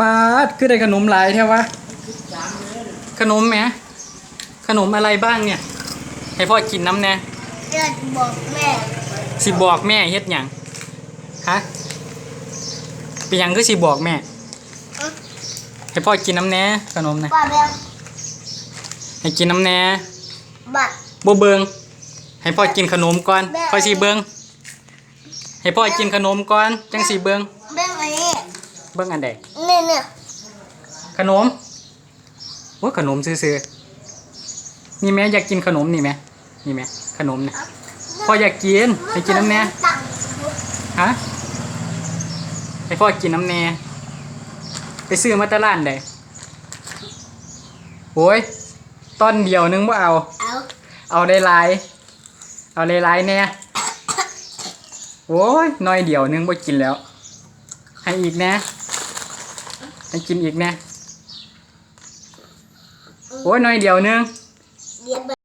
ปาดคือได้ขนมหลายแท้วะ ขนมแหมขนมอะไรบ้างเนี่ย ให้พ่อกินน้ำแน่เดินบอกแม่สิบอกแม่เฮ็ดหยังฮะเป็นหยังคือสิบอกแม่ ให้พ่อกินน้ำแน่ขนมนะป้าแบบให้กินน้ำแน่บ้าบ่เบิงให้พ่อกินขนมก่อนแม่ค่อยสิเบิงให้พ่อกินขนมก่อนจังสิเบิงเบ้งอันนี้ เบิงอันใดนี่เนี่ยขนมโอ้ขนมซื่อๆนี่แม่อยากกินขนมนี่แม่นี่แม่ขนมเนี่ยพ่ออยากกินให้กินน้ำแน่ตังฮะให้พ่อกินน้ำแน่ไปซื้อมาแตลาดใดโอ้ยตอนเดียวนึงว่าเอา เอาเอาได้หลายเอาได้หลายแน่โอ้ยน้อยเดียวนึงบ่กินแล้ว ให้อีกแน่ ให้กินอีกแน่โอ้ยน้อยเดียวนึง เดี๋ยว